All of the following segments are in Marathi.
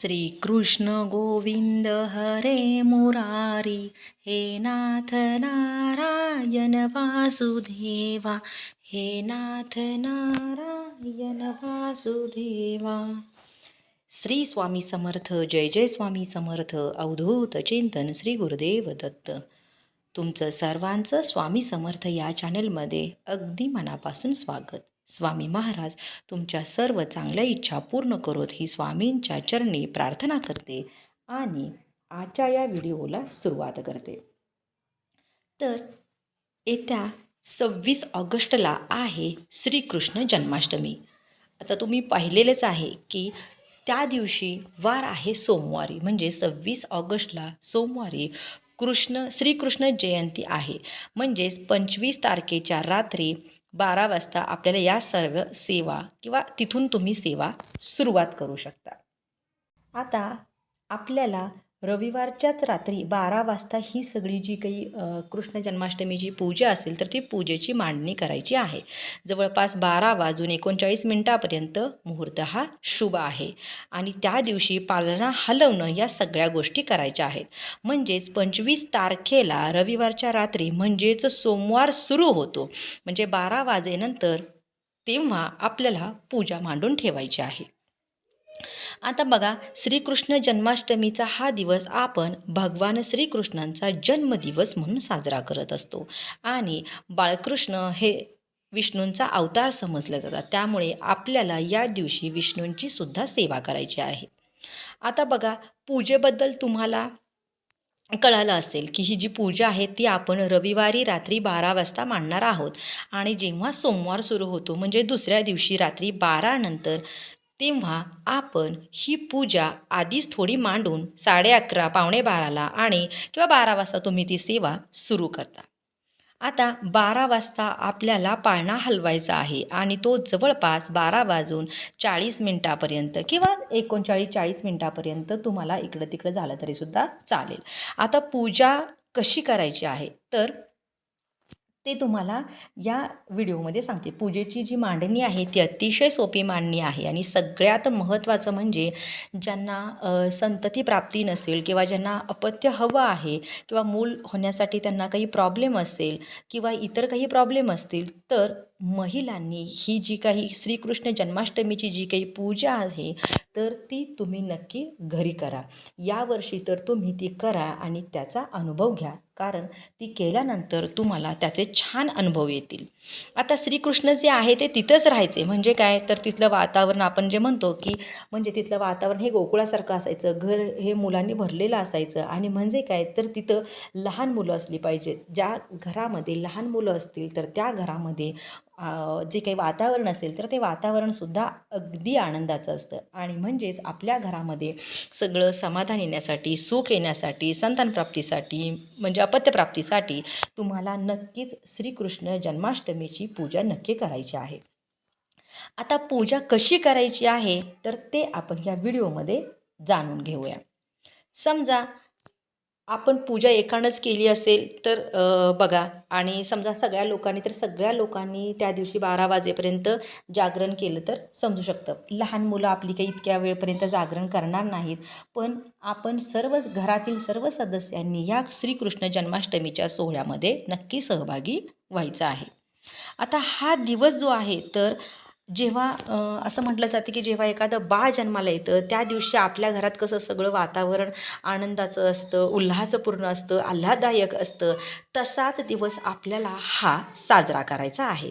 श्रीकृष्ण गोविंद हरे मुरारी हे नाथ नारायण वासुदेवा हे नाथ नारायण वासुदेवा. श्री स्वामी समर्थ जय जय स्वामी समर्थ अवधूत चिंतन श्री गुरुदेव दत्त. तुमचं सर्वांचं स्वामी समर्थ या चॅनलमध्ये अगदी मनापासून स्वागत. स्वामी महाराज तुमच्या सर्व चांगल्या इच्छा पूर्ण करोत ही स्वामींच्या चरणी प्रार्थना करते आणि आजच्या या व्हिडिओला सुरुवात करते. तर येत्या सव्वीस ऑगस्टला आहे श्रीकृष्ण जन्माष्टमी. आता तुम्ही पाहिलेलेच आहे की त्या दिवशी वार आहे सोमवारी म्हणजे सव्वीस ऑगस्टला सोमवारी कृष्ण श्रीकृष्ण जयंती आहे. म्हणजेच पंचवीस तारखेच्या रात्री बारा वाजता आपल्याला या सर्व सेवा किंवा तिथून तुम्ही सेवा सुरुवात करू शकता. आता आपल्याला रविवारच्याच रात्री बारा वाजता ही सगळी जी काही कृष्ण जन्माष्टमीची पूजा असेल तर ती पूजेची मांडणी करायची आहे. जवळपास बारा वाजून एकोणचाळीस मिनटापर्यंत मुहूर्त हा शुभ आहे. आणि त्या दिवशी पालना हलवणं या सगळ्या गोष्टी करायच्या आहेत. म्हणजेच पंचवीस तारखेला रविवारच्या रात्री म्हणजेच सोमवार सुरू होतो. म्हणजे बारा वाजेनंतर तेव्हा आपल्याला पूजा मांडून ठेवायची आहे. आता बघा श्रीकृष्ण जन्माष्टमीचा हा दिवस आपण भगवान श्रीकृष्णांचा जन्मदिवस म्हणून साजरा करत असतो. आणि बाळकृष्ण हे विष्णूंचा अवतार समजले जातात. त्यामुळे आपल्याला या दिवशी विष्णूंची सुद्धा सेवा करायची आहे. आता बघा पूजेबद्दल तुम्हाला कळालं असेल की ही जी पूजा आहे ती आपण रविवारी रात्री बारा वाजता मांडणार आहोत. आणि जेव्हा सोमवार सुरू होतो म्हणजे दुसऱ्या दिवशी रात्री बारानंतर तेव्हा आपण ही पूजा आधीच थोडी मांडून साडे अकरा पावणे बाराला आणि किंवा बारा वाजता तुम्ही ती सेवा सुरू करता. आता बारा वाजता आपल्याला पाळणा हलवायचा आहे आणि तो जवळपास बारा वाजून चाळीस मिनटापर्यंत किंवा एकोणचाळीस चाळीस मिनटापर्यंत तुम्हाला इकडं तिकडं झालं तरीसुद्धा चालेल. आता पूजा कशी करायची आहे? तर ते तुम्हाला या व्हिडिओमध्ये सांगते. पूजेची जी मांडणी आहे ती अतिशय सोपी मांडणी आहे आणि सगळ्यात महत्त्वाचं म्हणजे ज्यांना संतती प्राप्ती नसेल किंवा ज्यांना अपत्य हवं आहे किंवा मूल होण्यासाठी त्यांना काही प्रॉब्लेम असेल किंवा इतर काही प्रॉब्लेम असतील तर महिलांनी ही जी काही श्रीकृष्ण जन्माष्टमीची जी काही पूजा आहे तर ती तुम्ही नक्की घरी करा. यावर्षी तर तुम्ही ती करा आणि त्याचा अनुभव घ्या. कारण ती केल्यानंतर तुम्हाला त्याचे छान अनुभव येतील. आता श्रीकृष्ण जे आहे ते तिथंच राहायचे. म्हणजे काय? तर तिथलं वातावरण आपण जे म्हणतो की म्हणजे तिथलं वातावरण हे गोकुळासारखं असायचं. घर हे मुलांनी भरलेलं असायचं. आणि म्हणजे काय? तर तिथं लहान मुलं असली पाहिजेत. ज्या घरामध्ये लहान मुलं असतील तर त्या घरामध्ये जे काही वातावरण असेल तर ते वातावरणसुद्धा अगदी आनंदाचं असतं. आणि म्हणजेच आपल्या घरामध्ये सगळं समाधान येण्यासाठी सुख येण्यासाठी संतानप्राप्तीसाठी म्हणजे अपत्यप्राप्तीसाठी तुम्हाला नक्कीच श्रीकृष्ण जन्माष्टमीची पूजा नक्की करायची आहे. आता पूजा कशी करायची आहे तर ते आपण या व्हिडिओमध्ये जाणून घेऊया. समजा आपण पूजा एकानंच केली असेल तर बघा. आणि समजा सगळ्या लोकांनी तर सगळ्या लोकांनी त्या दिवशी बारा वाजेपर्यंत जागरण केलं तर समजू शकतं. लहान मुलं आपली काही इतक्या वेळपर्यंत जागरण करणार नाहीत. पण आपण सर्व घरातील सर्व सदस्यांनी या श्रीकृष्ण जन्माष्टमीच्या सोहळ्यामध्ये नक्की सहभागी व्हायचं आहे. आता हा दिवस जो आहे तर जेव्हा असं म्हटलं जातं की जेव्हा एखादं बाळ जन्माला येतं त्या दिवशी आपल्या घरात कसं सगळं वातावरण आनंदाचं असतं उल्हासपूर्ण असतं आल्हाददायक असतं तसाच दिवस आपल्याला हा साजरा करायचा आहे.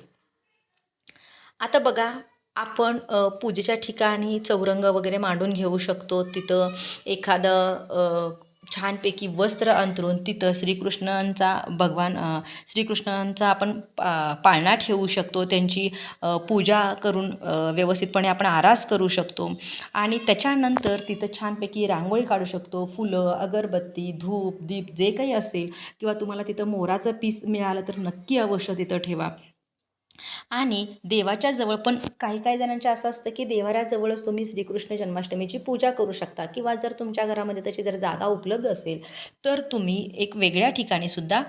आता बघा आपण पूजेच्या ठिकाणी चौरंग वगैरे मांडून घेऊ शकतो. तिथं एखादं छानपैकी वस्त्र अंतरून तिथं श्रीकृष्णांचा भगवान श्रीकृष्णांचा आपण पा पाळणा ठेवू शकतो. त्यांची पूजा करून व्यवस्थितपणे आपण आरास करू शकतो. आणि त्याच्यानंतर तिथं छानपैकी रांगोळी काढू शकतो. फुलं अगरबत्ती धूप दीप जे काही असेल किंवा तुम्हाला तिथं मोराचं पीस मिळालं तर नक्की अवश्य तिथं ठेवा. आणि देवाच्या जवळ पण काही काही जणांचे असं असतं की देवाऱ्याजवळच तुम्ही श्रीकृष्ण जन्माष्टमीची पूजा करू शकता. किंवा जर तुमच्या घरामध्ये तशी जर जागा उपलब्ध असेल तर तुम्ही एक वेगळ्या ठिकाणी सुद्धा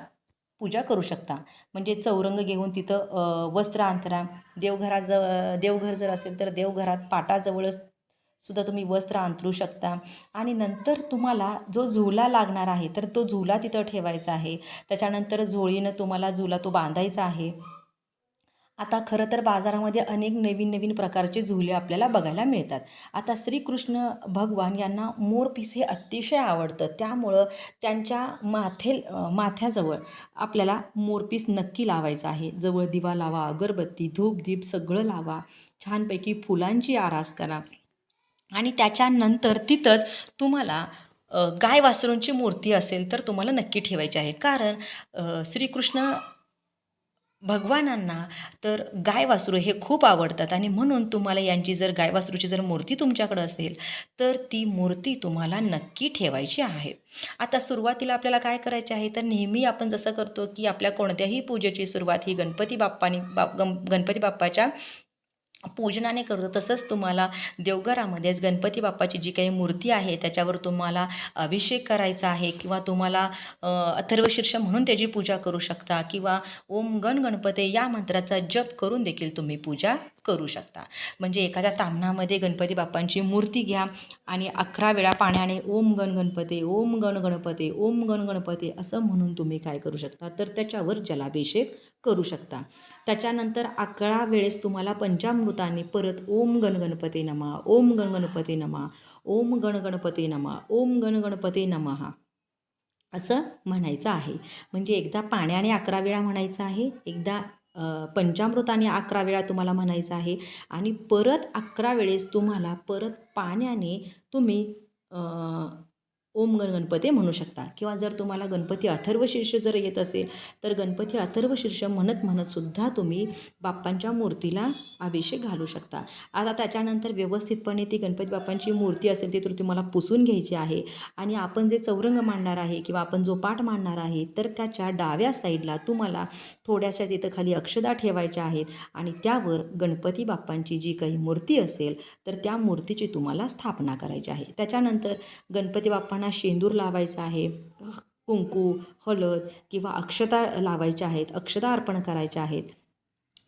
पूजा करू शकता. म्हणजे चौरंग घेऊन तिथं वस्त्र अंतरा देवघराज देवघर जर असेल तर देवघरात पाटाजवळच सुद्धा तुम्ही वस्त्र अंतरू शकता. आणि नंतर तुम्हाला जो झुला लागणार आहे तर तो झुला तिथं ठेवायचा आहे. त्याच्यानंतर झोळीनं तुम्हाला झुला तो बांधायचा आहे. आता खरं तर बाजारामध्ये अनेक नवीन नवीन प्रकारचे झुले आपल्याला बघायला मिळतात. आता श्रीकृष्ण भगवान यांना मोरपीस हे अतिशय आवडतं. त्यामुळं त्यांच्या माथे माथ्याजवळ आपल्याला मोरपीस नक्की लावायचं आहे. जवळ दिवा लावा अगरबत्ती धूपदीप सगळं लावा. छानपैकी फुलांची आरास करा. आणि त्याच्यानंतर तिथंच तुम्हाला गाय वासरूंची मूर्ती असेल तर तुम्हाला नक्की ठेवायची आहे. कारण श्रीकृष्ण भगवानांना तर गाय वासरू हे खूप आवडतात. आणि म्हणून तुम्हाला यांची जर गाय वासरूची जर मूर्ती तुमच्याकडं असेल तर ती मूर्ती तुम्हाला नक्की ठेवायची आहे. आता सुरुवातीला आपल्याला काय करायचे आहे? तर नेहमी आपण जसं करतो की आपल्या कोणत्याही पूजेची सुरुवात ही गणपती बाप्पानी बाप गम गणपती बाप्पाच्या पूजनाने करतो तसंच तुम्हाला देवघरामध्येच गणपती बाप्पाची जी काही मूर्ती आहे त्याच्यावर तुम्हाला अभिषेक करायचा आहे किंवा तुम्हाला अथर्वशीर्ष म्हणून त्याची पूजा करू शकता किंवा ओम गण गणपते या मंत्राचा जप करून देखील तुम्ही पूजा करू शकता. म्हणजे एखाद्या तामणामध्ये गणपती बाप्पांची मूर्ती घ्या आणि अकरा वेळा पाण्याने ओम गण गणपते ओम गण गणपते ओम गण गणपते असं म्हणून तुम्ही काय करू शकता? तर त्याच्यावर जलाभिषेक करू शकता. त्याच्यानंतर अकरा वेळेस तुम्हाला पंचामृताने परत ओम गण गणपते नमा ओम गण गणपते नमा ओम गण गणपते नमा ओम गण गणपते नमहा असं म्हणायचं आहे. म्हणजे एकदा पाण्याने अकरा वेळा म्हणायचं आहे एकदा पंचामृताने अकरा वेळा तुम्हाला म्हणायचं आहे. आणि परत अकरा वेळेस तुम्हाला परत पाण्याने तुम्ही ओम गण गणपती म्हणू शकता. किंवा जर तुम्हाला गणपती अथर्वशीर्ष जर येत असेल तर गणपती अथर्वशीर्ष म्हणत म्हणतसुद्धा तुम्ही बाप्पांच्या मूर्तीला अभिषेक घालू शकता. आता त्याच्यानंतर व्यवस्थितपणे ती गणपती बाप्पांची मूर्ती असेल ती तर तुम्हाला पुसून घ्यायची आहे. आणि आपण जे चौरंग मांडणार आहे किंवा आपण जो पाठ मांडणार आहे तर त्याच्या डाव्या साईडला तुम्हाला थोड्याशा तिथं खाली अक्षदा ठेवायच्या आहेत. आणि त्यावर गणपती बाप्पांची जी काही मूर्ती असेल तर त्या मूर्तीची तुम्हाला स्थापना करायची आहे. त्याच्यानंतर गणपती बाप्पांना शेंदूर लावायचा आहे कुंकू हळद किंवा अक्षता लावायच्या आहेत अक्षता अर्पण करायच्या आहेत.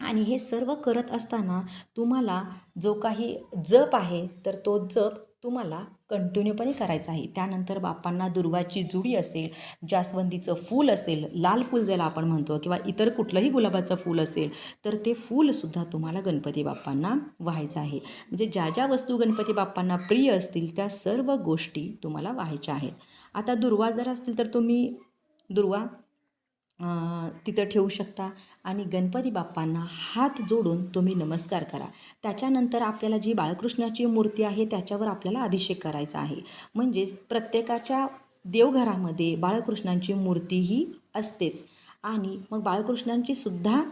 आणि हे सर्व करत असताना तुम्हाला जो काही जप आहे तर तो जप तुम्हाला कंटिन्यूपणे करायचं आहे. त्यानंतर बाप्पांना दुर्वाची जुडी असेल जास्वंदीचं फूल असेल लाल फूल ज्याला आपण म्हणतो किंवा इतर कुठलंही गुलाबाचं फूल असेल तर ते फूलसुद्धा तुम्हाला गणपती बाप्पांना व्हायचं आहे. म्हणजे ज्या ज्या वस्तू गणपती बाप्पांना प्रिय असतील त्या सर्व गोष्टी तुम्हाला व्हायच्या आहेत. आता दुर्वा जर असतील तर तुम्ही दुर्वा तिथं ठेवू शकता. आणि गणपती बाप्पांना हात जोडून तुम्ही नमस्कार करा. त्याच्यानंतर आपल्याला जी बाळकृष्णाची मूर्ती आहे त्याच्यावर आपल्याला अभिषेक करायचा आहे. म्हणजेच प्रत्येकाच्या देवघरामध्ये बाळकृष्णांची मूर्तीही असतेच. आणि मग बाळकृष्णांची सुद्धा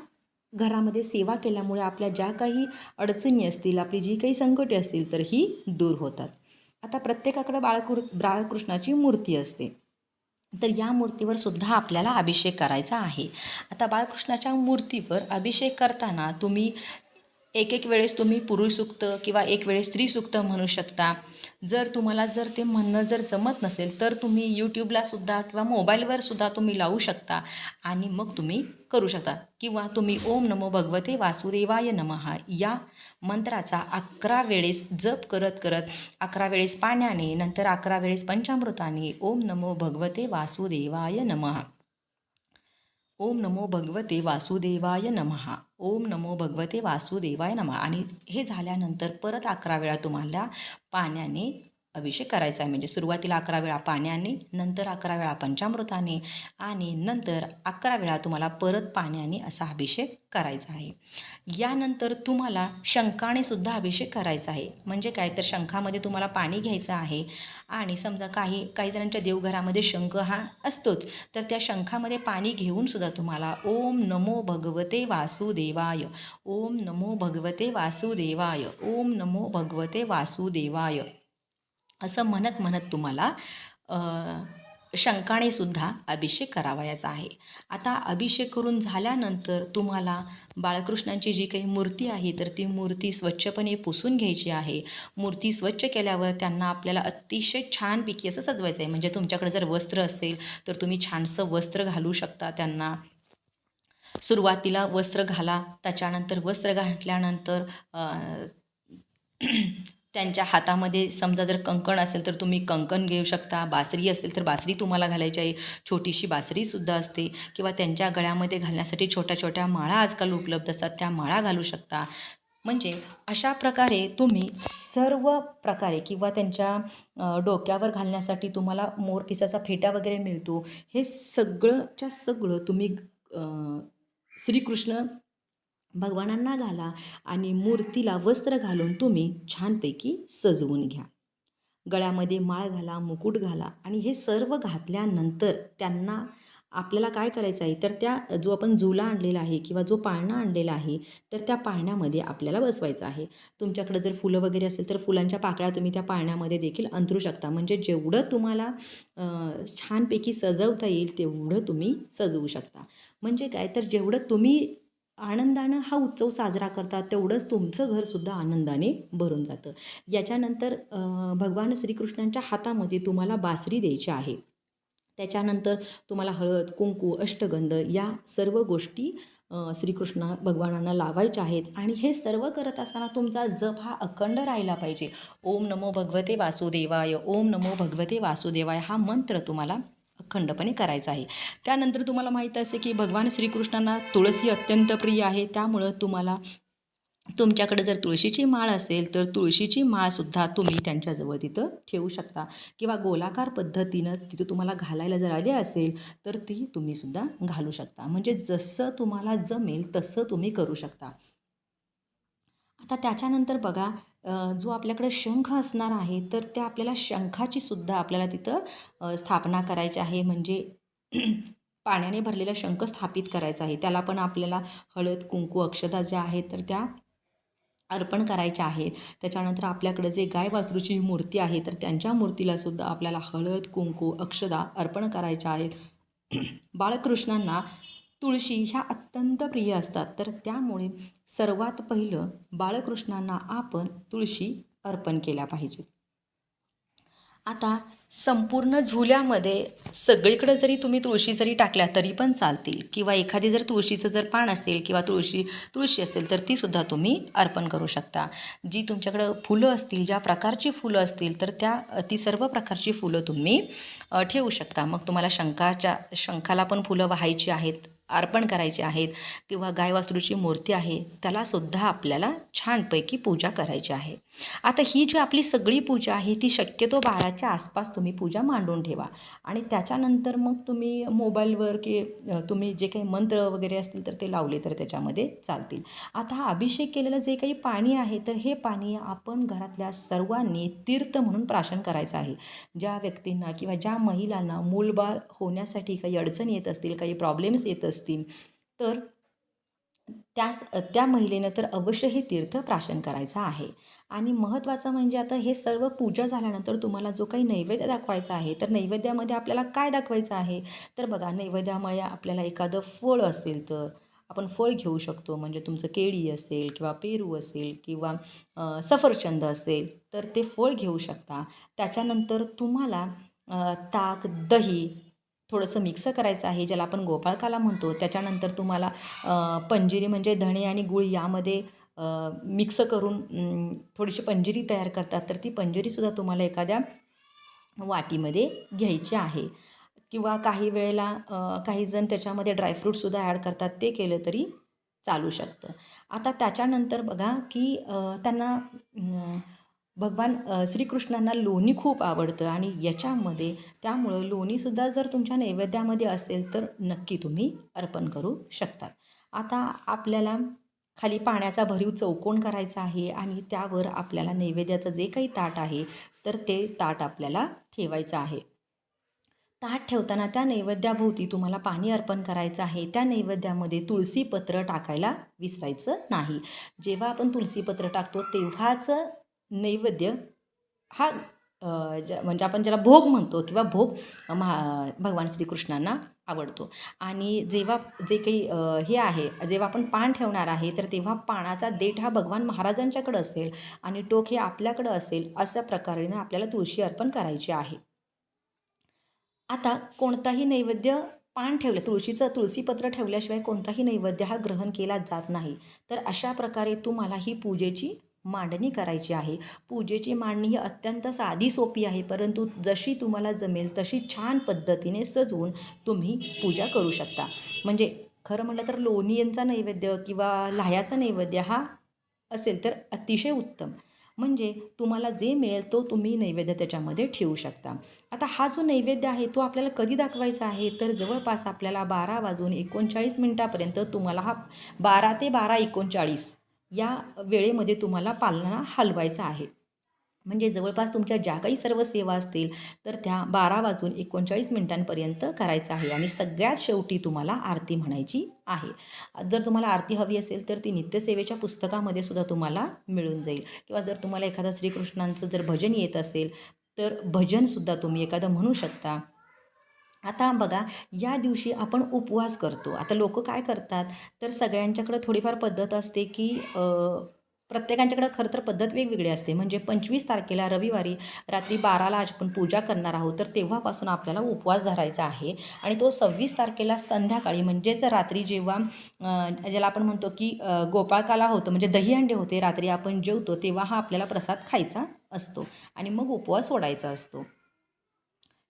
घरामध्ये सेवा केल्यामुळे आपल्या ज्या काही अडचणी असतील आपली जी काही संकटे असतील तर ही दूर होतात. आता प्रत्येकाकडे बाळकृ बाळकृष्णाची मूर्ती असते. तर या मूर्तीवर सुद्धा आपल्याला अभिषेक करायचा आहे. आता बाळकृष्णाच्या मूर्तीवर अभिषेक करताना तुम्ही एक एक वेळेस तुम्ही पुरुष सुक्त किंवा एक वेळेस स्त्री सुक्त म्हणू शकता. जर तुम्हाला जर ते म्हणणं जर जमत नसेल तर तुम्ही यूट्यूबला सुद्धा किंवा मोबाईलवर सुद्धा तुम्ही लावू शकता आणि मग तुम्ही करू शकता. किंवा तुम्ही ओम नमो भगवते वासुदेवाय नमः या मंत्राचा अकरा वेळेस जप करत करत अकरा वेळेस पाण्याने नंतर अकरा वेळेस पंचामृताने ओम नमो भगवते वासुदेवाय नमः. ओम नमो भगवते वासुदेवाय नमः. ओम नमो भगवते वासुदेवाय नमः. आणि हे झाल्यानंतर परत अकरा वेळा तुम्हाला पाण्याने अभिषेक करायचा आहे. म्हणजे सुरुवातीला अकरा वेळा पाण्याने नंतर अकरा वेळा पंचामृताने आणि नंतर अकरा वेळा तुम्हाला परत पाण्याने असा अभिषेक करायचा आहे. यानंतर तुम्हाला शंखाने सुद्धा अभिषेक करायचा आहे. म्हणजे काय? तर शंखामध्ये तुम्हाला पाणी घ्यायचं आहे आणि समजा काही काही जणांच्या देवघरामध्ये शंख हा असतोच तर त्या शंखामध्ये पाणी घेऊन सुद्धा तुम्हाला ओम नमो भगवते वासुदेवाय ओम नमो भगवते वासुदेवाय ओम नमो भगवते वासुदेवाय. असं म्हणत म्हणत तुम्हाला शंकाने सुद्धा अभिषेक करावयाचा आहे. आता अभिषेक करून झाल्यानंतर तुम्हाला बाळकृष्णांची जी काही मूर्ती आहे तर ती मूर्ती स्वच्छपणे पुसून घ्यायची आहे. मूर्ती स्वच्छ केल्यावर त्यांना आपल्याला अतिशय छानपैकी असं सजवायचं आहे. म्हणजे तुमच्याकडे जर वस्त्र असेल तर तुम्ही छानसं वस्त्र घालू शकता त्यांना. सुरुवातीला वस्त्र घाला त्याच्यानंतर वस्त्र घातल्यानंतर त्यांच्या हातामध्ये समजा जर कंकण असेल तर तुम्ही कंकण घेऊ शकता. बासरी असेल तर बासरी तुम्हाला घालायची आहे. छोटीशी बासरीसुद्धा असते. किंवा त्यांच्या गळ्यामध्ये घालण्यासाठी छोट्या छोट्या माळा आजकाल उपलब्ध असतात. त्या माळा घालू शकता. म्हणजे अशा प्रकारे तुम्ही सर्व प्रकारे किंवा त्यांच्या डोक्यावर घालण्यासाठी तुम्हाला मोरपिसाचा फेटा वगैरे मिळतो. हे सगळंच्या सगळं तुम्ही श्रीकृष्ण भगवानांना घाला आणि मूर्तीला वस्त्र घालून तुम्ही छानपैकी सजवून घ्या. गळ्यामध्ये माळ घाला मुकुट घाला आणि हे सर्व घातल्यानंतर त्यांना आपल्याला काय करायचं आहे? तर त्या जो आपण झुला आणलेला आहे किंवा जो पाळणा आणलेला आहे तर त्या पाळण्यामध्ये आपल्याला बसवायचं आहे. तुमच्याकडे जर फुलं वगैरे असेल तर फुलांच्या पाकळ्या तुम्ही त्या पाळण्यामध्ये देखील अंतरू शकता. म्हणजे जेवढं तुम्हाला छानपैकी सजवता येईल तेवढं तुम्ही सजवू शकता. म्हणजे काय? तर जेवढं तुम्ही आनंदानं हा उत्सव साजरा करतात तेवढंच तुमचं घरसुद्धा आनंदाने भरून जातं. याच्यानंतर भगवान श्रीकृष्णांच्या हातामध्ये तुम्हाला बासरी द्यायची आहे. त्याच्यानंतर तुम्हाला हळद कुंकू अष्टगंध या सर्व गोष्टी श्रीकृष्ण भगवानांना लावायच्या आहेत. आणि हे सर्व करत असताना तुमचा जप हा अखंड राहिला पाहिजे. ओम नमो भगवते वासुदेवाय ओम नमो भगवते वासुदेवाय हा मंत्र तुम्हाला अखंडपणे करायचं आहे. त्यानंतर तुम्हाला माहीत असेल की भगवान श्रीकृष्णांना तुळसी अत्यंत प्रिय आहे. त्यामुळं तुम्हाला तुमच्याकडे जर तुळशीची माळ असेल तर तुळशीची माळसुद्धा तुम्ही त्यांच्याजवळ तिथं ठेवू शकता. किंवा गोलाकार पद्धतीनं तिथं तुम्हाला घालायला जर आली असेल तर ती तुम्हीसुद्धा घालू शकता. म्हणजे जसं तुम्हाला जमेल तसं तुम्ही करू शकता. आता त्याच्यानंतर बघा जो आपल्याकडं शंख असणार आहे तर त्या आपल्याला शंखाची सुद्धा आपल्याला तिथं स्थापना करायची आहे. म्हणजे पाण्याने भरलेला शंख स्थापित करायचा आहे. त्याला पण आपल्याला हळद कुंकू अक्षता ज्या आहेत तर त्या अर्पण करायच्या आहेत. त्याच्यानंतर आपल्याकडे जे गाय वासरूची मूर्ती आहे तर त्यांच्या मूर्तीला सुद्धा आपल्याला हळद कुंकू अक्षदा अर्पण करायच्या आहेत. बाळकृष्णांना तुळशी ह्या अत्यंत प्रिय असतात. तर त्यामुळे सर्वात पहिलं बाळकृष्णांना आपण तुळशी अर्पण केल्या पाहिजेत. आता संपूर्ण झुल्यामध्ये सगळीकडे जरी तुम्ही तुळशी जरी टाकल्या तरी पण चालतील. किंवा एखादी जर तुळशीचं जर पान असेल किंवा तुळशी तुळशी असेल तर तीसुद्धा तुम्ही अर्पण करू शकता. जी तुमच्याकडं फुलं असतील ज्या प्रकारची फुलं असतील तर त्या ती सर्व प्रकारची फुलं तुम्ही ठेवू शकता. मग तुम्हाला शंखाच्या शंखाला पण फुलं वाहायची आहेत. अर्पण करायचे आहेत किंवा गाय वासरूची मूर्ती आहे त्यालासुद्धा आपल्याला छानपैकी पूजा करायची आहे. आता ही जी आपली सगळी पूजा आहे ती शक्यतो बाराच्या आसपास तुम्ही पूजा मांडून ठेवा. आणि त्याच्यानंतर मग तुम्ही मोबाईलवर की तुम्ही जे काही मंत्र वगैरे असतील तर ते लावले तर त्याच्यामध्ये चालतील. आता हा अभिषेक केलेलं जे काही पाणी आहे तर हे पाणी आपण घरातल्या सर्वांनी तीर्थ म्हणून प्राशन करायचं आहे. ज्या व्यक्तींना किंवा ज्या महिलांना मूलबाळ होण्यासाठी काही अडचण येत असतील काही प्रॉब्लेम्स येत असतील तर त्यास त्या महिलेनं तर अवश्य हे तीर्थ प्राशन करायचं आहे. आणि महत्त्वाचं म्हणजे आता हे सर्व पूजा झाल्यानंतर तुम्हाला जो काही नैवेद्य दाखवायचा आहे तर नैवेद्यामध्ये आपल्याला काय दाखवायचं आहे? तर बघा नैवेद्यामुळे आपल्याला एखादं फळ असेल तर आपण फळ घेऊ शकतो. म्हणजे तुमचं केळी असेल किंवा पेरू असेल किंवा सफरचंद असेल तर ते फळ घेऊ शकता. त्याच्यानंतर तुम्हाला ताक दही थोडंसं मिक्स करायचं आहे ज्याला आपण गोपाळकाला म्हणतो. त्याच्यानंतर तुम्हाला पंजिरी म्हणजे धणे आणि गूळ यामध्ये मिक्स करून थोडीशी पंजिरी तयार करतात. तर ती पंजिरीसुद्धा तुम्हाला एखाद्या वाटीमध्ये घ्यायची आहे. किंवा काही वेळेला काही जण त्याच्यामध्ये ड्रायफ्रूटसुद्धा ॲड करतात. ते केलं तरी चालू शकतं. आता त्याच्यानंतर बघा की त्यांना भगवान श्रीकृष्णांना लोणी खूप आवडतं आणि याच्यामध्ये त्यामुळं लोणीसुद्धा जर तुमच्या नैवेद्यामध्ये असेल तर नक्की तुम्ही अर्पण करू शकतात. आता आपल्याला खाली पाण्याचा भरीव चौकोन करायचा आहे आणि त्यावर आपल्याला नैवेद्याचं जे काही ताट आहे तर ते ताट आपल्याला ठेवायचं आहे. ताट ठेवताना त्या नैवेद्याभोवती तुम्हाला पाणी अर्पण करायचं आहे. त्या नैवेद्यामध्ये तुळशीपत्र टाकायला विसरायचं नाही. जेव्हा आपण तुळशीपत्र टाकतो तेव्हाच नैवेद्य हा ज्या म्हणजे आपण ज्याला भोग म्हणतो किंवा भोग महा भगवान श्रीकृष्णांना आवडतो. आणि जेव्हा जे काही हे आहे जेव्हा आपण पान ठेवणार आहे तर तेव्हा पानाचा देठ हा भगवान महाराजांच्याकडं असेल आणि टोक हे आपल्याकडं असेल अशा प्रकारेनं आपल्याला तुळशी अर्पण करायची आहे. आता कोणताही नैवेद्य पान ठेवलं तुळशीचं तुळशीपत्र ठेवल्याशिवाय कोणताही नैवेद्य हा ग्रहण केला जात नाही. तर अशा प्रकारे तुम्हाला ही पूजेची मांडणी करायची आहे. पूजेची मांडणी ही अत्यंत साधी सोपी आहे परंतु जशी तुम्हाला जमेल तशी छान पद्धतीने सजवून तुम्ही पूजा करू शकता. म्हणजे खरं म्हटलं तर लोणीयांचा नैवेद्य किंवा लाह्याचा नैवेद्य हा असेल तर अतिशय उत्तम. म्हणजे तुम्हाला जे मिळेल तो तुम्ही नैवेद्य त्याच्यामध्ये ठेवू शकता. आता हा जो नैवेद्य आहे तो आपल्याला कधी दाखवायचा आहे? तर जवळपास आपल्याला बारा वाजून एकोणचाळीस मिनटापर्यंत तुम्हाला हा बारा ते बारा एकोणचाळीस या वेळेमध्ये तुम्हाला पालना हलवायचा आहे. म्हणजे जवळपास तुमच्या ज्या काही सर्व सेवा असतील तर त्या बारा वाजून एकोणचाळीस मिनिटांपर्यंत करायचं आहे. आणि सगळ्यात शेवटी तुम्हाला आरती म्हणायची आहे. जर तुम्हाला आरती हवी असेल तर ती नित्यसेवेच्या पुस्तकामध्ये सुद्धा तुम्हाला मिळून जाईल. किंवा जर तुम्हाला एखादं श्रीकृष्णांचं जर भजन येत असेल तर भजनसुद्धा तुम्ही एखादं म्हणू शकता. आता बघा या दिवशी आपण उपवास करतो. आता लोक काय करतात? तर सगळ्यांच्याकडं थोडीफार पद्धत असते की प्रत्येकांच्याकडं खरं तर पद्धत वेगवेगळी असते. म्हणजे पंचवीस तारखेला रविवारी रात्री बाराला आज आपण पूजा करणार आहोत. तर तेव्हापासून आपल्याला उपवास धरायचा आहे. आणि तो सव्वीस तारखेला संध्याकाळी म्हणजेच रात्री जेव्हा ज्याला आपण म्हणतो की गोपाळकाला होतं म्हणजे दहीहंडे होते रात्री आपण जेवतो तेव्हा हा आपल्याला प्रसाद खायचा असतो. आणि मग उपवास सोडायचा असतो.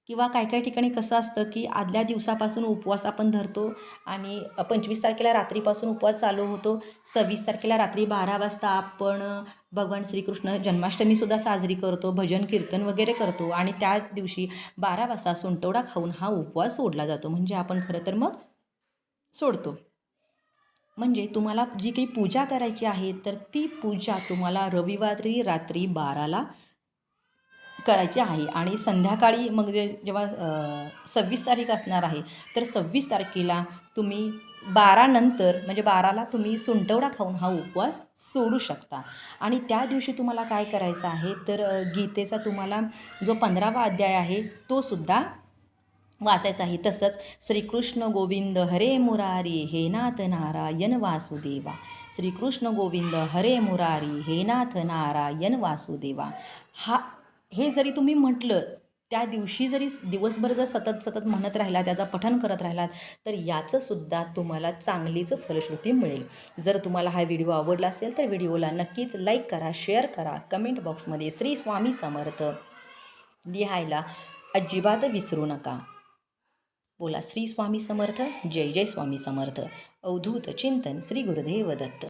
किंवा काही काही ठिकाणी कसं असतं की आदल्या दिवसापासून उपवास आपण धरतो आणि पंचवीस तारखेला रात्रीपासून उपवास चालू होतो. सव्वीस तारखेला रात्री बारा वाजता आपण भगवान श्रीकृष्ण जन्माष्टमीसुद्धा साजरी करतो भजन कीर्तन वगैरे करतो आणि त्या दिवशी बारा वाजता सुंटवडा खाऊन हा उपवास सोडला जातो. म्हणजे आपण खरं तर मग सोडतो. म्हणजे तुम्हाला जी काही पूजा करायची आहे तर ती पूजा तुम्हाला रविवारी रात्री बाराला करायची आहे आणि संध्याकाळी मग जे जेव्हा सव्वीस तारीख असणार आहे तर सव्वीस तारखेला तुम्ही बारानंतर म्हणजे बाराला तुम्ही सुंटवडा खाऊन हा उपवास सोडू शकता. आणि त्या दिवशी तुम्हाला काय करायचं आहे तर गीतेचा तुम्हाला जो पंधरावा अध्याय आहे तो सुद्धा वाचायचा आहे. तसंच श्रीकृष्ण गोविंद हरे मुरारी हे नाथ नारायण वासुदेवा. श्रीकृष्ण गोविंद हरे मुरारी हे नाथ नारायण वासुदेवा. हा हे जरी तुम्ही म्हटलं त्या दिवशी जरी दिवसभर जर सतत सतत म्हणत राहिला त्याचा पठन करत राहिलात तर याचंसुद्धा तुम्हाला चांगलीच फलश्रुती मिळेल. जर तुम्हाला हा व्हिडिओ आवडला असेल तर व्हिडिओला नक्कीच लाईक करा शेअर करा. कमेंट बॉक्समध्ये श्री स्वामी समर्थ लिहायला अजिबात विसरू नका. बोला श्री स्वामी समर्थ जय जय स्वामी समर्थ. अवधूत चिंतन श्री गुरुदेव दत्त.